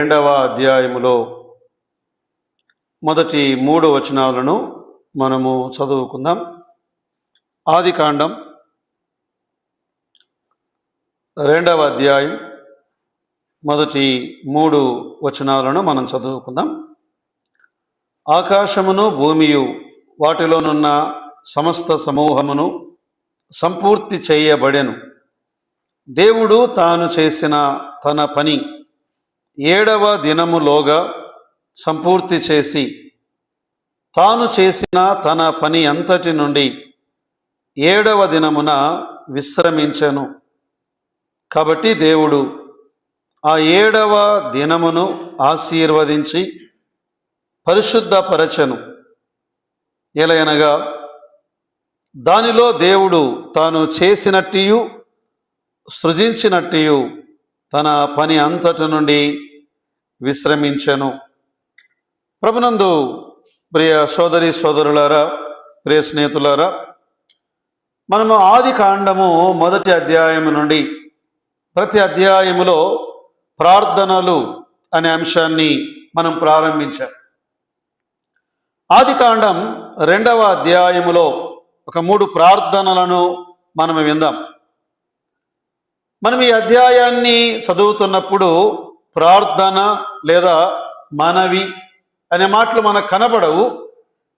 రెండవ అధ్యాయములో మొదటి మూడు వచనాలను మనము చదువుకుందాం. ఆది కాండం రెండవ అధ్యాయం మొదటి మూడు వచనాలను మనం చదువుకుందాం. ఆకాశమును భూమియు వాటిలోనున్న సమస్త సమూహమును సంపూర్తి చేయబడెను. దేవుడు తాను చేసిన తన పని ఏడవ దినములోగా సంపూర్తి చేసి తాను చేసిన తన పని అంతటి నుండి ఏడవ దినమున విశ్రమించెను. కాబట్టి దేవుడు ఆ ఏడవ దినమును ఆశీర్వదించి పరిశుద్ధపరచను. ఎలయనగా దానిలో దేవుడు తాను చేసినట్టియు సృజించినట్టియు తన పని అంతటి నుండి విశ్రమించెను. ప్రభునందు ప్రియ సోదరి సోదరులారా ప్రియ స్నేహితులారా మనము ఆది కాండము మొదటి అధ్యాయము నుండి ప్రతి అధ్యాయములో ప్రార్థనలు అనే అంశాన్ని మనం ప్రారంభించాం. ఆది కాండం రెండవ అధ్యాయములో ఒక మూడు ప్రార్థనలను మనం విందాం. మనం ఈ అధ్యాయాన్ని చదువుతున్నప్పుడు ప్రార్థన లేదా మనవి అనే మాటలు మనకు కనబడవు.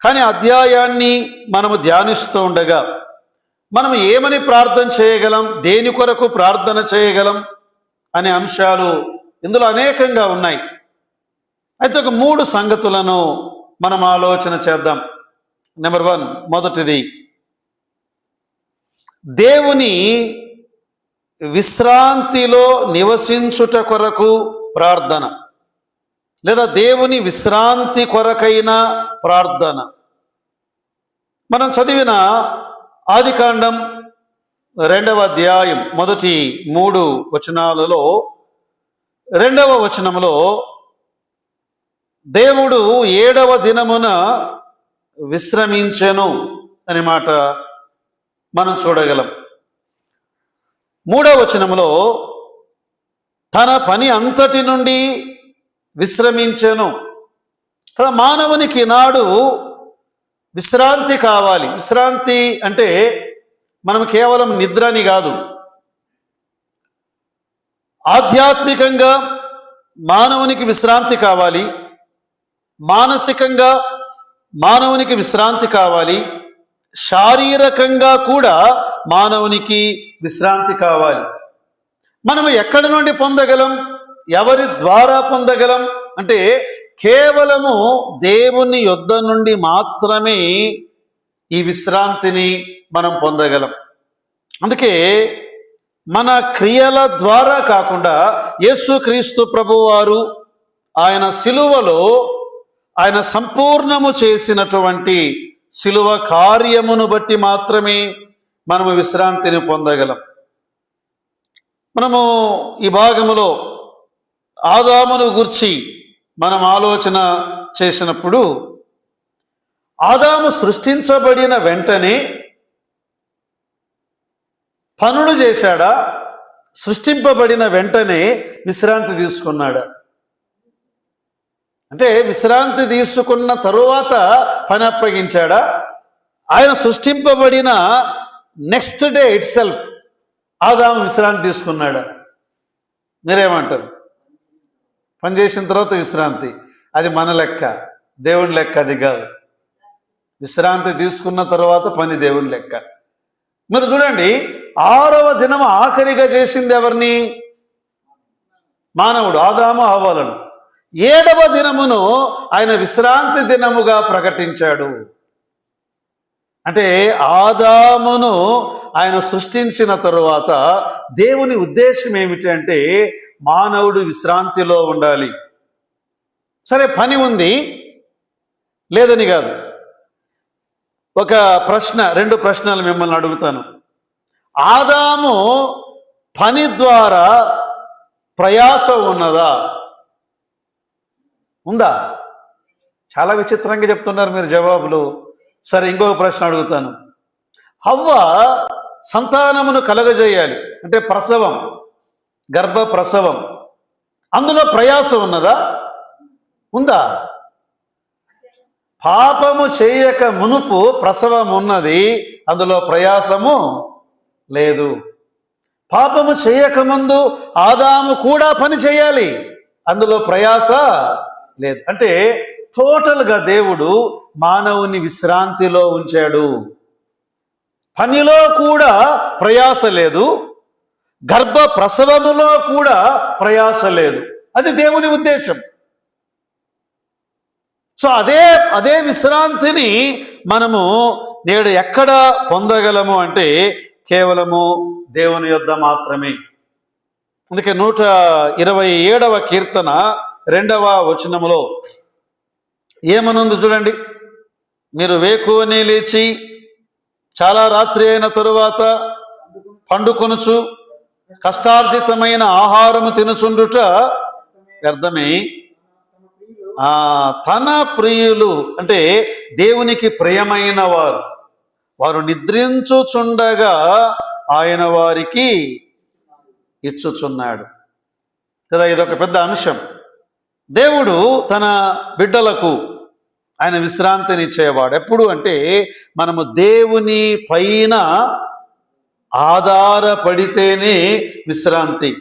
కానీ అధ్యాయాన్ని మనము ధ్యానిస్తూ ఉండగా మనం ఏమని ప్రార్థన చేయగలం? దేని కొరకు ప్రార్థన చేయగలం? అనే అంశాలు ఇందులో అనేకంగా ఉన్నాయి. అయితే ఒక మూడు సంగతులను మనం ఆలోచన చేద్దాం. నెంబర్ వన్ మొదటిది దేవుని విశ్రాంతిలో నివసించుట కొరకు ప్రార్థన. లేదా దేవుని విశ్రాంతి కొరకైన ప్రార్థన. మనం చదివిన ఆదికాండం రెండవ అధ్యాయం మొదటి మూడు వచనాలలో రెండవ వచనంలో దేవుడు ఏడవ దినమున విశ్రమించెను అనే మాట మనం చూడగలం. మూడవ వచనములో తన పని అంతటి నుండి విశ్రమించెను. కదా మానవునికి నాడు విశ్రాంతి కావాలి. విశ్రాంతి అంటే మనం కేవలం నిద్రని కాదు. ఆధ్యాత్మికంగా మానవునికి విశ్రాంతి కావాలి. మానసికంగా మానవునికి విశ్రాంతి కావాలి. శారీరకంగా కూడా మానవునికి విశ్రాంతి కావాలి. మనము ఎక్కడి నుండి పొందగలం? ఎవరి ద్వారా పొందగలం? అంటే కేవలము దేవుని యుద్ధ నుండి మాత్రమే ఈ విశ్రాంతిని మనం పొందగలం. అందుకే మన క్రియల ద్వారా కాకుండా యేసుక్రీస్తు ప్రభువారు ఆయన సిలువలో ఆయన సంపూర్ణము చేసినటువంటి సిలువ కార్యమును బట్టి మాత్రమే మనము విశ్రాంతిని పొందగలం. మనము ఈ భాగములో ఆదామును గుర్చి మనం ఆలోచన చేసినప్పుడు ఆదాము సృష్టించబడిన వెంటనే పనులు చేశాడా? సృష్టింపబడిన వెంటనే విశ్రాంతి తీసుకున్నాడా? అంటే విశ్రాంతి తీసుకున్న తరువాత పని అప్పగించాడా? ఆయన సృష్టింపబడిన నెక్స్ట్ డే ఇట్ సెల్ఫ్ ఆదాము విశ్రాంతి తీసుకున్నాడా. మీరేమంటారు? పని చేసిన తర్వాత విశ్రాంతి. అది మన లెక్క. దేవుని లెక్క అది కాదు. విశ్రాంతి తీసుకున్న తర్వాత పని దేవుని లెక్క. మీరు చూడండి ఆరవ దినం ఆఖరిగా చేసింది ఎవరిని? మానవుడు ఆదాము అవ్వాలను ఏడవ దినమును ఆయన విశ్రాంతి దినముగా ప్రకటించాడు. అంటే ఆదామును ఆయన సృష్టించిన తరువాత దేవుని ఉద్దేశం ఏమిటి అంటే మానవుడు విశ్రాంతిలో ఉండాలి. సరే పని ఉంది లేదని కాదు. ఒక ప్రశ్న రెండు ప్రశ్నలు మిమ్మల్ని అడుగుతాను. ఆదాము పని ద్వారా ప్రయాస ఉన్నదా? ఉందా? చాలా విచిత్రంగా చెప్తున్నారు మీరు జవాబులు. సరే ఇంకొక ప్రశ్న అడుగుతాను. హవ్వ సంతానమును కలగజేయాలి. అంటే ప్రసవం గర్భ ప్రసవం అందులో ప్రయాసం ఉన్నదా? ఉందా? పాపము చేయక మునుపు ప్రసవం ఉన్నది అందులో ప్రయాసము లేదు. పాపము చేయకముందు ఆదాము కూడా పని చేయాలి అందులో ప్రయాస లేదు. అంటే టోటల్గా దేవుడు మానవుని విశ్రాంతిలో ఉంచాడు. పనిలో కూడా ప్రయాస లేదు. గర్భ ప్రసవములో కూడా ప్రయాస లేదు. అది దేవుని ఉద్దేశం. సో అదే అదే విశ్రాంతిని మనము నేడు ఎక్కడ పొందగలము అంటే కేవలము దేవుని యొద్ద మాత్రమే. అందుకే నూట ఇరవై ఏడవ కీర్తన రెండవ వచనములో ఏమనుంది చూడండి. మీరు వేకువని లేచి చాలా రాత్రి అయిన తరువాత పండుకొనుచు కష్టార్జితమైన ఆహారము తినుచుండుట వ్యర్థమే. ఆ తన ప్రియులు అంటే దేవునికి ప్రియమైన వారు. వారు నిద్రించుచుండగా ఆయన వారికి ఇచ్చుచున్నాడు. కదా ఇదొక పెద్ద అంశం. దేవుడు తన బిడ్డలకు ఆయన విశ్రాంతిని ఇచ్చేవాడు. ఎప్పుడు అంటే మనము దేవుని పైన ఆధారపడితేనే విశ్రాంతి.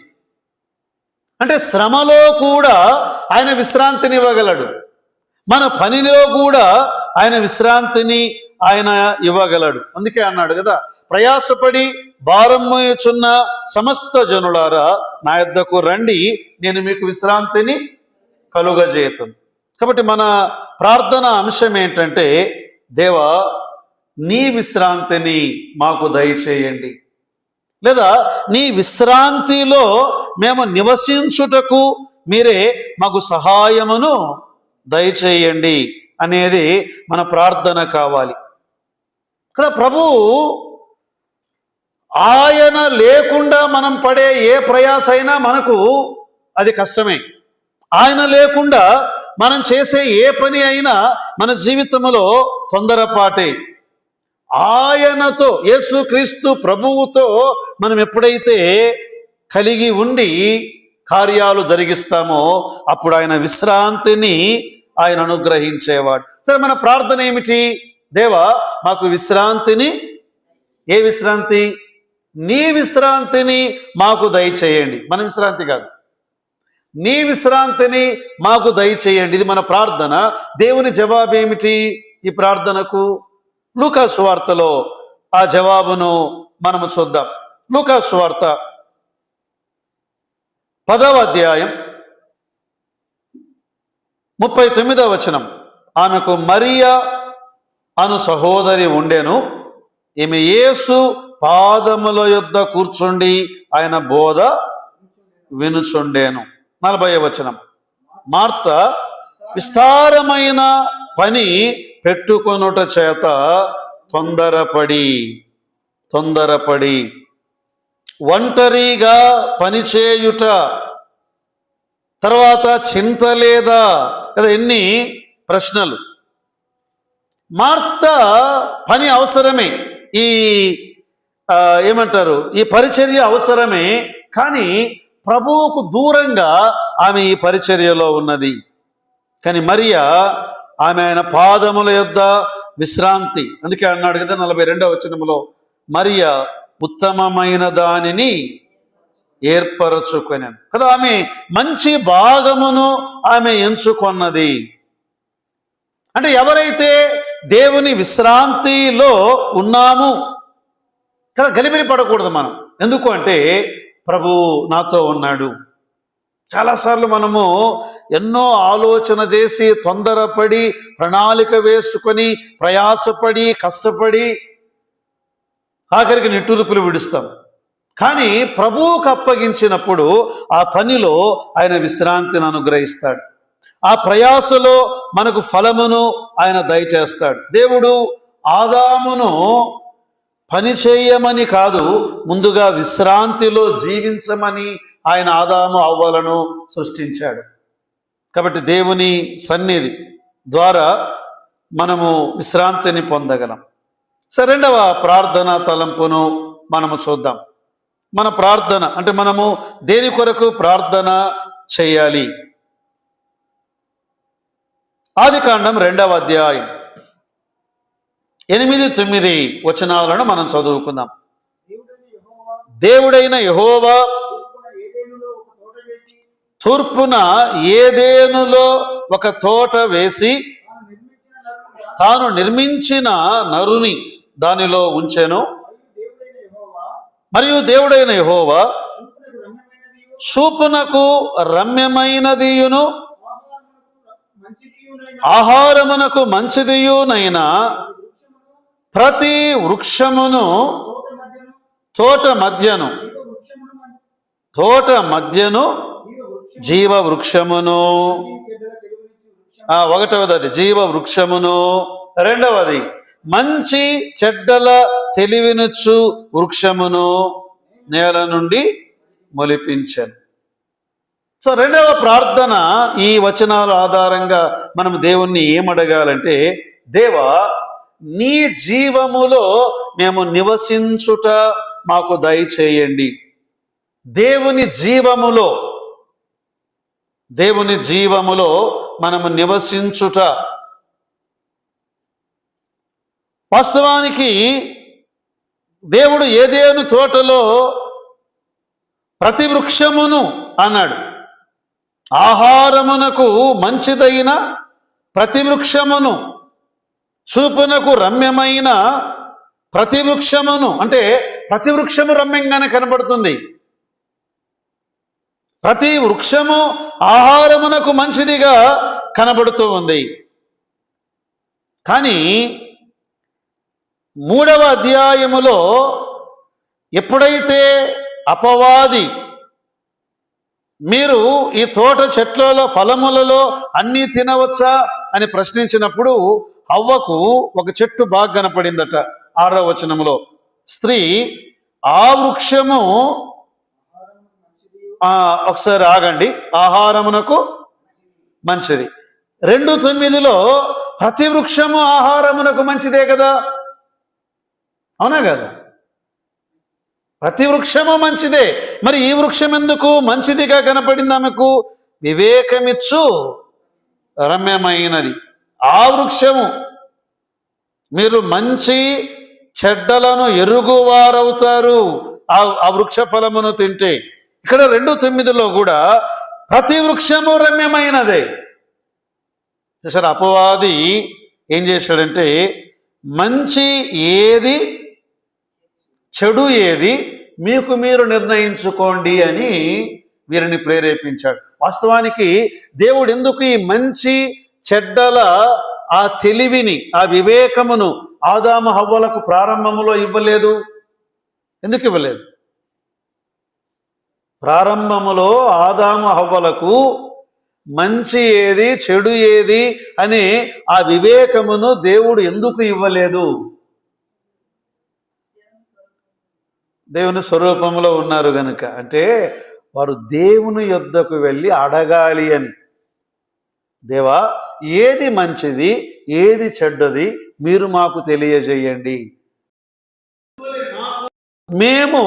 అంటే శ్రమలో కూడా ఆయన విశ్రాంతిని ఇవ్వగలడు మన పనిలో కూడా ఆయన విశ్రాంతిని ఆయన ఇవ్వగలడు. అందుకే అన్నాడు కదా ప్రయాసపడి భారం సమస్త జనులారా నా యొద్దకు రండి నేను మీకు విశ్రాంతిని కలుగజేతును కాబట్టి మన ప్రార్థన అంశం ఏంటంటే దేవా నీ విశ్రాంతిని మాకు దయచేయండి. లేదా నీ విశ్రాంతిలో మేము నివసించుటకు మీరే మాకు సహాయమును దయచేయండి అనేది మన ప్రార్థన కావాలి. కదా ప్రభు ఆయన లేకుండా మనం పడే ఏ ప్రయాస అయినా మనకు అది కష్టమే. ఆయన లేకుండా మనం చేసే ఏ పని అయినా మన జీవితంలో తొందరపాటే. ఆయనతో యేసుక్రీస్తు ప్రభువుతో మనం ఎప్పుడైతే కలిగి ఉండి కార్యాలు జరిగిస్తామో అప్పుడు ఆయన విశ్రాంతిని ఆయన అనుగ్రహించేవాడు. సరే మన ప్రార్థన ఏమిటి? దేవా మాకు విశ్రాంతిని ఏ విశ్రాంతి? నీ విశ్రాంతిని మాకు దయచేయండి. మన విశ్రాంతి కాదు. నీ విశ్రాంతిని మాకు దయచేయండి. ఇది మన ప్రార్థన. దేవుని జవాబు ఏమిటి ఈ ప్రార్థనకు? లూకా సువార్తలో ఆ జవాబును మనము చూద్దాం. లూకా సువార్త పదవ అధ్యాయం ముప్పై తొమ్మిదవ వచనం. ఆమెకు మరియా అను సహోదరి ఉండెను. ఈమె యేసు పాదముల యొద్ద కూర్చుండి ఆయన బోధ వినుచుండేను. నలభై వచనం. మార్త విస్తారమైన పని పెట్టుకొనుట చేత తొందరపడి తొందరపడి. ఒంటరిగా పనిచేయుట తర్వాత చింత లేదా కదా ఎన్ని ప్రశ్నలు. మార్త పని అవసరమే ఈ ఏమంటారు ఈ పరిచర్య అవసరమే కానీ ప్రభువుకు దూరంగా ఆమె ఈ పరిచర్యలో ఉన్నది. కానీ మరియా ఆమె ఆయన పాదముల యొద్ద విశ్రాంతి. అందుకే అన్నాడు కదా నలభై రెండవ వచనంలో మరియా ఉత్తమమైన దానిని ఏర్పరచుకొని కదా ఆమె మంచి భాగమును ఆమె ఎంచుకొన్నది. అంటే ఎవరైతే దేవుని విశ్రాంతిలో ఉన్నాము కదా గలిబిలి పడకూడదు మనం. ఎందుకు అంటే ప్రభు నాతో ఉన్నాడు. చాలాసార్లు మనము ఎన్నో ఆలోచన చేసి తొందరపడి ప్రణాళిక వేసుకొని ప్రయాసపడి కష్టపడి ఆఖరికి నిట్టూర్పులు విడుస్తాం. కానీ ప్రభువుకు అప్పగించినప్పుడు ఆ పనిలో ఆయన విశ్రాంతిని అనుగ్రహిస్తాడు. ఆ ప్రయాసలో మనకు ఫలమును ఆయన దయచేస్తాడు. దేవుడు ఆదామును పని చేయమని కాదు ముందుగా విశ్రాంతిలో జీవించమని ఆయన ఆదాము అవ్వాలను సృష్టించాడు. కాబట్టి దేవుని సన్నిధి ద్వారా మనము విశ్రాంతిని పొందగలం. సరే రెండవ ప్రార్థన తలంపును మనము చూద్దాం. మన ప్రార్థన అంటే మనము దేని కొరకు ప్రార్థన చేయాలి? ఆది కాండం రెండవ అధ్యాయం. ఎనిమిది తొమ్మిది వచనాలను మనం చదువుకుందాం. దేవుడైన యెహోవా తూర్పున ఏదేనులో ఒక తోట వేసి తాను నిర్మించిన నరుని దానిలో ఉంచెను. మరియు దేవుడైన యెహోవా చూపునకు రమ్యమైనదియు చూపునకు రమ్యమైనదియును. ఆహారమునకు మంచిదియునైన. ప్రతి వృక్షమును తోట మధ్యను తోట మధ్యను జీవ వృక్షమును ఒకటవది అది జీవ వృక్షమును రెండవది మంచి చెడ్డల తెలివినుచు వృక్షమును నేల నుండి మొలిపించను. సో రెండవ ప్రార్థన ఈ వచనాల ఆధారంగా మనం దేవుణ్ణి ఏమడగాలంటే దేవా నీ జీవములో మేము నివసించుట మాకు దయచేయండి. దేవుని జీవములో దేవుని జీవములో మనము నివసించుట వాస్తవానికి దేవుడు ఏదేను తోటలో ప్రతి వృక్షమును అన్నాడు. ఆహారమునకు మంచిదైన ప్రతి వృక్షమును చూపునకు రమ్యమైన ప్రతి వృక్షమును అంటే ప్రతి వృక్షము రమ్యంగానే కనబడుతుంది ప్రతి వృక్షము ఆహారమునకు మంచిదిగా కనబడుతూ ఉంది. కానీ మూడవ అధ్యాయములో ఎప్పుడైతే అపవాది మీరు ఈ తోట చెట్లలో ఫలములలో అన్నీ తినవచ్చా అని ప్రశ్నించినప్పుడు అవ్వకు ఒక చెట్టు బాగా కనపడిందట ఆరో వచనంలో స్త్రీ ఆ వృక్షము ఒకసారి ఆగండి. ఆహారమునకు మంచిది. రెండు తొమ్మిదిలో ప్రతి వృక్షము ఆహారమునకు మంచిదే కదా? అవునా కదా? ప్రతి వృక్షము మంచిదే. మరి ఈ వృక్షం ఎందుకు మంచిదిగా కనపడింది ఆమెకు. వివేకమిచ్చు రమ్యమైనది. ఆ వృక్షము మీరు మంచి చెడ్డలను ఎరుగువారవుతారు. ఆ వృక్ష ఫలమును తింటే. ఇక్కడ రెండు తొమ్మిదిలో కూడా ప్రతి వృక్షము రమ్యమైనదే. చూసారు అపవాది ఏం చేశాడంటే మంచి ఏది చెడు ఏది మీకు మీరు నిర్ణయించుకోండి అని వీరిని ప్రేరేపించాడు. వాస్తవానికి దేవుడు ఎందుకు ఈ మంచి చెడ్డల ఆ తెలివిని ఆ వివేకమును ఆదాము హవ్వలకు ప్రారంభములో ఇవ్వలేదు. ఎందుకు ఇవ్వలేదు? ప్రారంభములో ఆదాము హవ్వలకు మంచి ఏది చెడు ఏది అనే ఆ వివేకమును దేవుడు ఎందుకు ఇవ్వలేదు? దేవుని స్వరూపంలో ఉన్నారు గనుక. అంటే వారు దేవుని యొద్దకు వెళ్ళి అడగాలి అని. దేవా ఏది మంచిది ఏది చెడ్డది మీరు మాకు తెలియజేయండి. మేము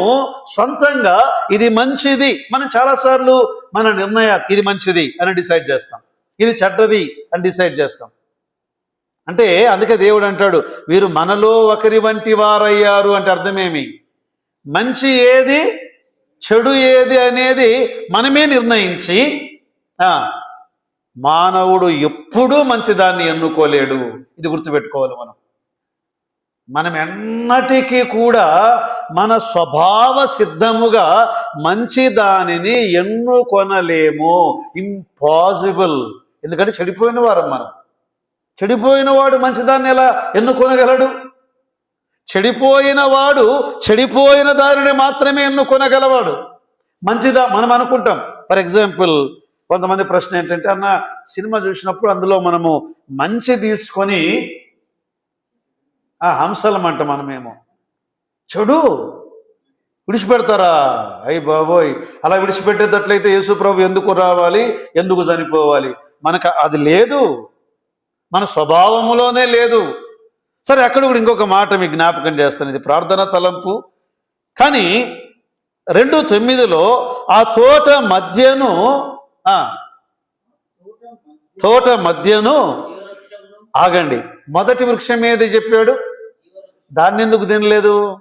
సొంతంగా ఇది మంచిది మనం చాలాసార్లు మన నిర్ణయ ఇది మంచిది అని డిసైడ్ చేస్తాం. ఇది చెడ్డది అని డిసైడ్ చేస్తాం. అంటే అందుకే దేవుడు అంటాడు వీరు మనలో ఒకరి వంటి వారయ్యారు అంటే అర్థమేమి? మంచి ఏది చెడు ఏది అనేది మనమే నిర్ణయించి ఆ, మానవుడు ఎప్పుడూ మంచిదాన్ని ఎన్నుకోలేడు. ఇది గుర్తుపెట్టుకోవాలి మనం. మనం ఎన్నటికీ కూడా మన స్వభావ సిద్ధముగా మంచి దానిని ఎన్నుకొనలేము. ఇంపాసిబుల్. ఎందుకంటే చెడిపోయిన వారం మనం. చెడిపోయిన వాడు మంచిదాన్ని ఎలా ఎన్నుకొనగలడు? చెడిపోయిన వాడు చెడిపోయిన దానిని మాత్రమే ఎన్నుకొనగలవాడు. మంచిదా మనం అనుకుంటాం. ఫర్ ఎగ్జాంపుల్ కొంతమంది ప్రశ్న ఏంటంటే అన్న సినిమా చూసినప్పుడు అందులో మనము మంచి తీసుకొని ఆ హంసలం అంట మనమేమో. చెడు విడిచిపెడతారా? అయ్యి బాబోయ్ అలా విడిచిపెట్టేటట్లయితే యేసుప్రభు ఎందుకు రావాలి? ఎందుకు చనిపోవాలి? మనకు అది లేదు. మన స్వభావములోనే లేదు. సరే అక్కడ కూడా ఇంకొక మాట మీకు జ్ఞాపకం చేస్తాను. ఇది ప్రార్థన తలంపు. కానీ రెండు తొమ్మిదిలో ఆ తోట మధ్యను తోట మధ్యను ఆగండి. మొదటి వృక్షం ఏది చెప్పాడు? దాన్ని ఎందుకు తినలేదు?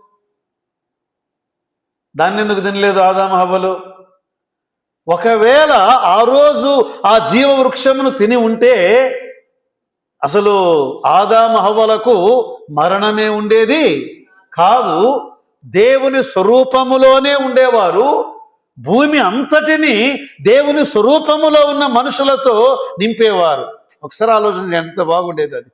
దాన్ని ఎందుకు తినలేదు ఆదామహబలు ఒకవేళ ఆ రోజు ఆ జీవ వృక్షమును తిని ఉంటే అసలు ఆదామహవలకు మరణమే ఉండేది కాదు దేవుని స్వరూపములోనే ఉండేవారు. భూమి అంతటిని దేవుని స్వరూపములో ఉన్న మనుషులతో నింపేవారు. ఒకసారి ఆలోచన ఎంత బాగుండేది అది.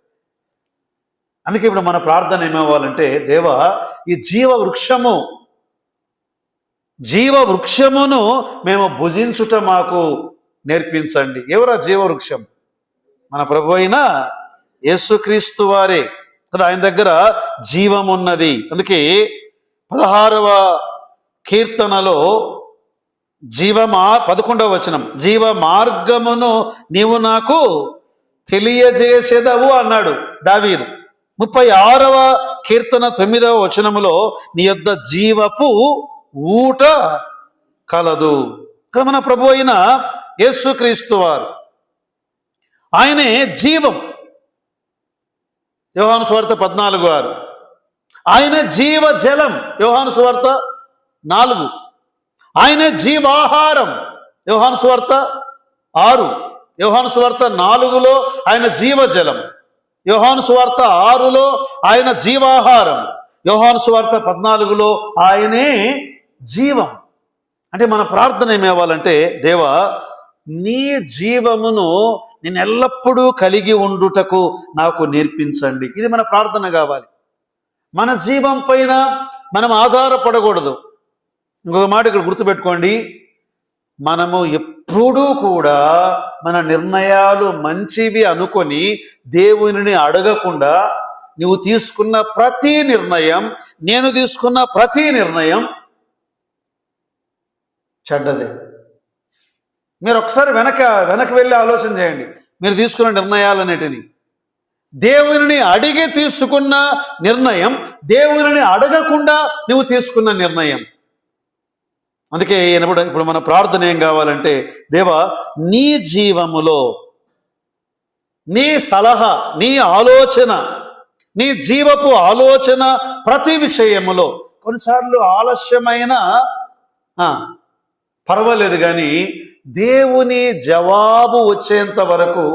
అందుకే ఇప్పుడు మన ప్రార్థన ఏమవ్వాలంటే దేవ ఈ జీవ వృక్షము జీవ వృక్షమును మేము భుజించుట మాకు నేర్పించండి. ఎవరా జీవ వృక్షం? మన ప్రభు అయినా యేసుక్రీస్తు వారే. కదా ఆయన దగ్గర జీవం ఉన్నది అందుకే పదహారవ కీర్తనలో జీవమా పదకొండవ వచనం జీవ మార్గమును నీవు నాకు తెలియజేసేదవు అన్నాడు దావీదు. ముప్పై ఆరవ కీర్తన తొమ్మిదవ వచనములో నీ యొద్ద జీవపు ఊట కలదు. మన ప్రభు అయిన యేసుక్రీస్తు వారు. ఆయనే జీవం. యోహాను స్వార్థ పద్నాలుగు ఆరు. ఆయన జీవ జలం. యోహాను స్వార్థ నాలుగు. ఆయన జీవాహారం. యోహాను స్వార్థ ఆరు. యోహాను స్వార్థ నాలుగులో ఆయన జీవజలం. యోహాను స్వార్థ ఆరులో ఆయన జీవాహారం. యోహాను స్వార్థ పద్నాలుగులో ఆయనే జీవం. అంటే మన ప్రార్థన ఏమేవాలంటే దేవా నీ జీవమును నేను ఎల్లప్పుడూ కలిగి ఉండుటకు నాకు నేర్పించండి. ఇది మన ప్రార్థన కావాలి. మన జీవం పైన మనం ఆధారపడకూడదు. ఇంకొక మాట ఇక్కడ గుర్తుపెట్టుకోండి. మనము ఎప్పుడూ కూడా మన నిర్ణయాలు మంచివి అనుకొని దేవునిని అడగకుండా నువ్వు తీసుకున్న ప్రతి నిర్ణయం నేను తీసుకున్న ప్రతి నిర్ణయం చెడ్డదే. మీరు ఒకసారి వెనక వెనక వెళ్ళి ఆలోచన చేయండి. మీరు తీసుకున్న నిర్ణయాలన్నిటిని దేవునిని అడిగి తీసుకున్న నిర్ణయం దేవునిని అడగకుండా నువ్వు తీసుకున్న నిర్ణయం. అందుకే ఈయనప్పుడు ఇప్పుడు మన ప్రార్థన ఏం కావాలంటే దేవా నీ జీవములో నీ సలహా నీ ఆలోచన నీ జీవపు ఆలోచన ప్రతి విషయములో కొన్నిసార్లు ఆలస్యమైన పర్వాలేదు కానీ దేవుని జవాబు వచ్చేంత వరకు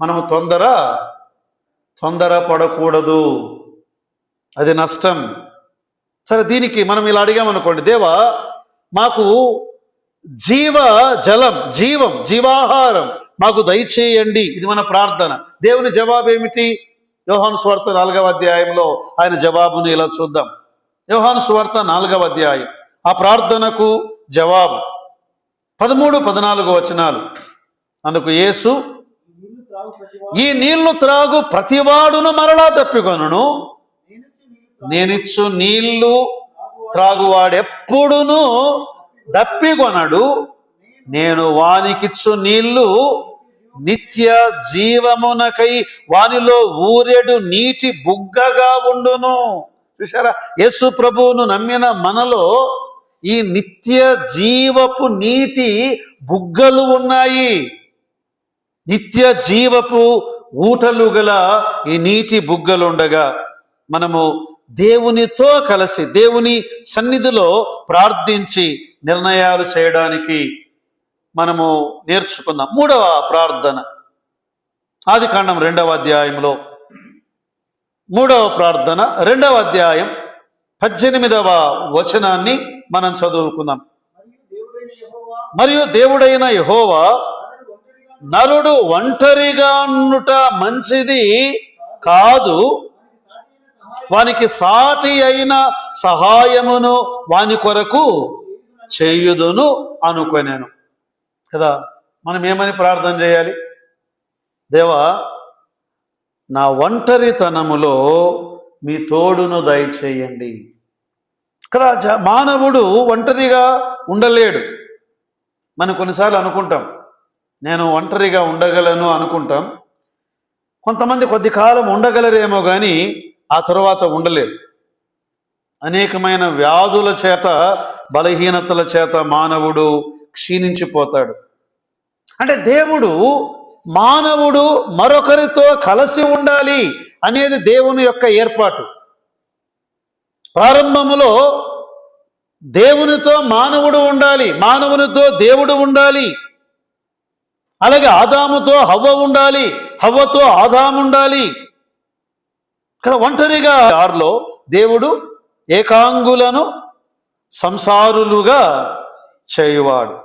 మనము తొందర తొందర పడకూడదు. అది నష్టం. సరే దీనికి మనం ఇలా అడిగామనుకోండి దేవా మాకు జీవ జలం జీవం జీవాహారం మాకు దయచేయండి. ఇది మన ప్రార్థన. దేవుని జవాబు ఏమిటి యోహాను స్వార్థ నాలుగవ అధ్యాయంలో ఆయన జవాబును ఇలా చూద్దాం. యోహాను స్వార్థ నాలుగవ అధ్యాయం. ఆ ప్రార్థనకు జవాబు. పదమూడు పద్నాలుగు వచనాలు. అందుకు యేసు ఈ నీళ్ళు త్రాగు ప్రతివాడును మరలా తప్పికొనును. నేనిచ్చు నీళ్ళు త్రాగువాడెప్పుడును దప్పికొనడు నేను వానికిచ్చు నీళ్ళు నిత్య జీవమునకై వానిలో ఊరెడు నీటి బుగ్గగా ఉండును. చూసారా యేసు ప్రభువును నమ్మిన మనలో ఈ నిత్య జీవపు నీటి బుగ్గలు ఉన్నాయి. నిత్య జీవపు ఊటలు గల ఈ నీటి బుగ్గలు ఉండగా మనము దేవునితో కలిసి దేవుని సన్నిధిలో ప్రార్థించి నిర్ణయాలు చేయడానికి మనము నేర్చుకుందాం. మూడవ ప్రార్థన. ఆది కాండం రెండవ అధ్యాయంలో. మూడవ ప్రార్థన రెండవ అధ్యాయం పద్దెనిమిదవ వచనాన్ని మనం చదువుకుందాం. మరియు దేవుడైన యహోవా నరుడు ఒంటరిగా ఒంటరిగా ఉండుట మంచిది కాదు వానికి సాటి అయిన సహాయమును వాని కొరకు చేయుదును అనుకునేను. కదా మనం ఏమని ప్రార్థన చేయాలి? దేవా నా ఒంటరితనములో మీ తోడును దయచేయండి. కదా జ- మానవుడు ఒంటరిగా ఉండలేడు. మనం కొన్నిసార్లు అనుకుంటాం నేను ఒంటరిగా ఉండగలను అనుకుంటాం. కొంతమంది కొద్ది కాలం ఉండగలరేమో కానీ ఆ తర్వాత ఉండలేరు అనేకమైన వ్యాధుల చేత బలహీనతల చేత మానవుడు క్షీణించిపోతాడు. అంటే దేవుడు మానవుడు మరొకరితో కలిసి ఉండాలి అనేది దేవుని యొక్క ఏర్పాటు. ప్రారంభములో దేవునితో మానవుడు ఉండాలి మానవునితో దేవుడు ఉండాలి. అలాగే ఆదాముతో హవ్వ ఉండాలి హవ్వతో ఆదాము ఉండాలి. కదా ఒంటరిగా ఆరులో దేవుడు ఏకాంగులను సంసారులుగా చేయువాడు.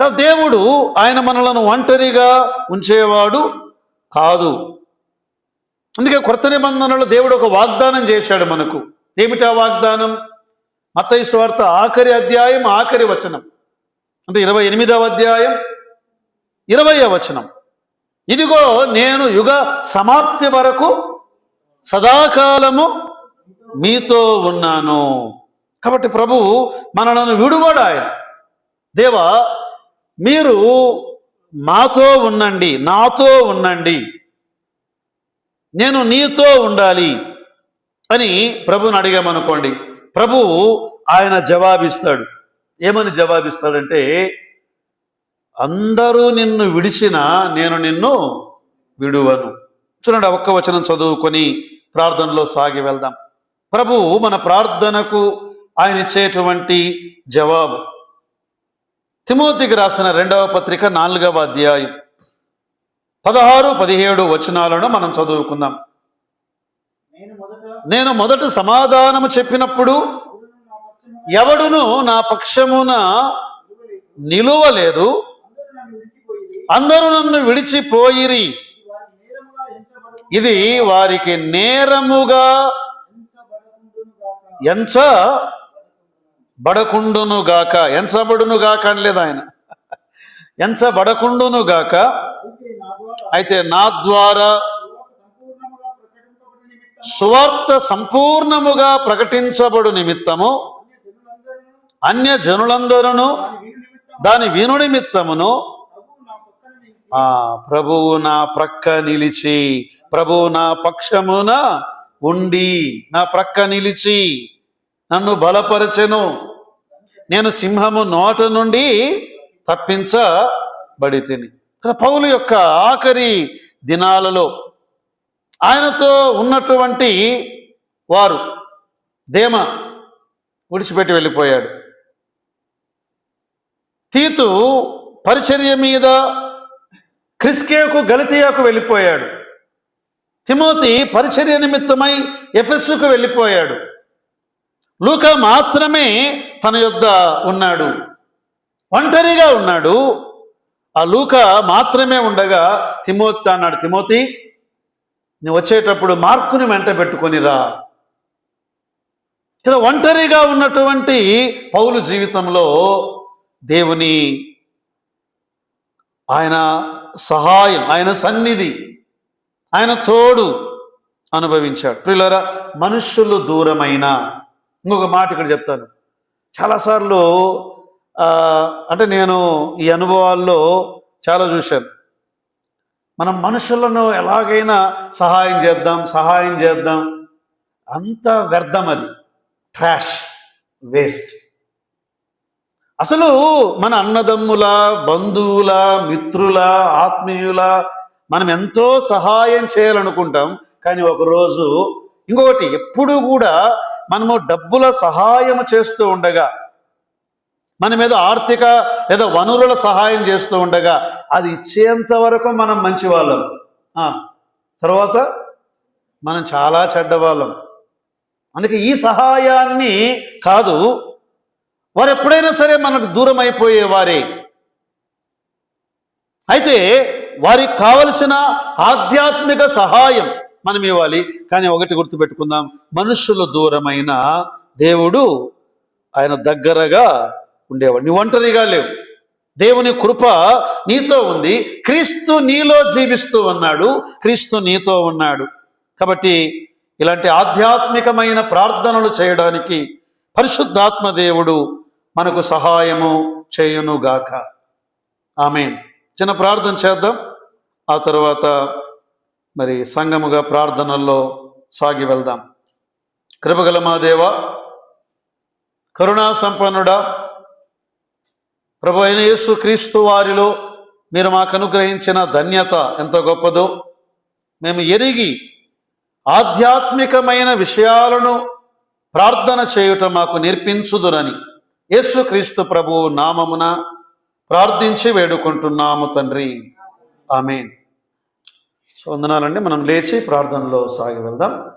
కదా దేవుడు ఆయన మనలను ఒంటరిగా ఉంచేవాడు కాదు. అందుకే కొత్త నిబంధనలో దేవుడు ఒక వాగ్దానం చేశాడు మనకు. ఏమిటా వాగ్దానం? మత్తయి ఆఖరి అధ్యాయం ఆఖరి వచనం. అంటే ఇరవై ఎనిమిదవ అధ్యాయం ఇరవై వచనం. ఇదిగో నేను యుగ సమాప్తి వరకు సదాకాలము మీతో ఉన్నాను. కాబట్టి ప్రభువు మనలను విడువడు ఆయన. దేవా మీరు మాతో ఉండండి నాతో ఉండండి. నేను నీతో ఉండాలి అని ప్రభుని అడిగామనుకోండి. ప్రభువు ఆయన జవాబిస్తాడు. ఏమని జవాబిస్తాడంటే అందరూ నిన్ను విడిచినా నేను నిన్ను విడువను. చూడండి ఒక్క వచనం చదువుకొని ప్రార్థనలో సాగి వెళ్దాం. ప్రభువు మన ప్రార్థనకు ఆయన ఇచ్చేటువంటి జవాబు. తిమోతికి రాసిన రెండవ పత్రిక నాలుగవ అధ్యాయం పదహారు పదిహేడు వచనాలను మనం చదువుకుందాం. నేను మొదట సమాధానము చెప్పినప్పుడు ఎవడును నా పక్షమున నిలువలేదు. అందరూ నన్ను విడిచిపోయిరి. ఇది వారికి నేరముగా ఎంచ బడకుండును గాక. ఎంచబడును గాక అనలేదు ఆయన. ఎంచబడకుండును గాక. అయితే నా ద్వారా సువార్త సంపూర్ణముగా ప్రకటించబడు నిమిత్తము అన్య జనులందరూ దాని దాని విను నిమిత్తమును ప్రభువు నా పక్కన నిలిచి ఆ ప్రభువు నా ప్రక్క నిలిచి ప్రభువు నా పక్షమున ఉండి నా ప్రక్క నిలిచి నన్ను బలపరచెను. నేను సింహము నోట నుండి తప్పించబడి తిని పౌలు యొక్క ఆఖరి దినాలలో ఆయనతో ఉన్నటువంటి వారు దేమ విడిచిపెట్టి వెళ్ళిపోయాడు. తీతు పరిచర్య మీద క్రిస్కేకు గలితియాకు వెళ్ళిపోయాడు. తిమోతి పరిచర్య నిమిత్తమై ఎఫెస్సుకు వెళ్ళిపోయాడు. లూక మాత్రమే తన యొద్ద ఉన్నాడు. ఒంటరిగా ఉన్నాడు. ఆ లూక మాత్రమే ఉండగా తిమోతి అన్నాడు తిమోతి నువ్వు వచ్చేటప్పుడు మార్కుని వెంట పెట్టుకొనిరా ఇలా ఒంటరిగా ఉన్నటువంటి పౌలు జీవితంలో దేవుని ఆయన సహాయం ఆయన సన్నిధి ఆయన తోడు అనుభవించాడు. ప్రియులరా మనుష్యులు దూరమైన ఇంకొక మాట ఇక్కడ చెప్తాను. చాలాసార్లు అంటే నేను ఈ అనుభవాల్లో చాలా చూశాను. మనం మనుషులను ఎలాగైనా సహాయం చేద్దాం సహాయం చేద్దాం. అంత వ్యర్థం అది. Trash waste. అసలు మన అన్నదమ్ముల బంధువుల మిత్రుల ఆత్మీయుల మనం ఎంతో సహాయం చేయాలనుకుంటాం. కానీ ఒకరోజు ఇంకొకటి ఎప్పుడు కూడా మనము డబ్బుల సహాయం చేస్తూ ఉండగా మన మీద ఆర్థిక లేదా వనరుల సహాయం చేస్తూ ఉండగా అది ఇచ్చేంత వరకు మనం మంచి వాళ్ళం తర్వాత మనం చాలా చెడ్డవాళ్ళం. అందుకే ఈ సహాయాన్ని కాదు వారు ఎప్పుడైనా సరే మనకు దూరం అయిపోయేవారే అయితే వారికి కావలసిన ఆధ్యాత్మిక సహాయం మనం ఇవ్వాలి. కానీ ఒకటి గుర్తుపెట్టుకుందాం. మనుషులు దూరమైన దేవుడు ఆయన దగ్గరగా ఉండేవాడు. నీ ఒంటరిగా లేవు. దేవుని కృప నీతో ఉంది. క్రీస్తు నీలో జీవిస్తూ ఉన్నాడు. క్రీస్తు నీతో ఉన్నాడు. కాబట్టి ఇలాంటి ఆధ్యాత్మికమైన ప్రార్థనలు చేయడానికి పరిశుద్ధాత్మ దేవుడు మనకు సహాయము చేయునుగాక. ఆమె చిన్న ప్రార్థన చేద్దాం. ఆ తర్వాత మరి సంగముగా ప్రార్థనల్లో సాగి వెళ్దాం. కృపగల మా దేవ కరుణా సంపన్నుడా ప్రభు అయిన యేసు క్రీస్తు వారిలో మీరు మాకు అనుగ్రహించిన ధన్యత ఎంత గొప్పదో మేము ఎరిగి ఆధ్యాత్మికమైన విషయాలను ప్రార్థన చేయుట మాకు నేర్పించుదురని. యేసుక్రీస్తు ప్రభు నామమున ప్రార్థించి వేడుకుంటున్నాము తండ్రి. ఆమెన్. సో వందనాలండి. మనం లేచి ప్రార్థనలో సాగి వెళ్దాం.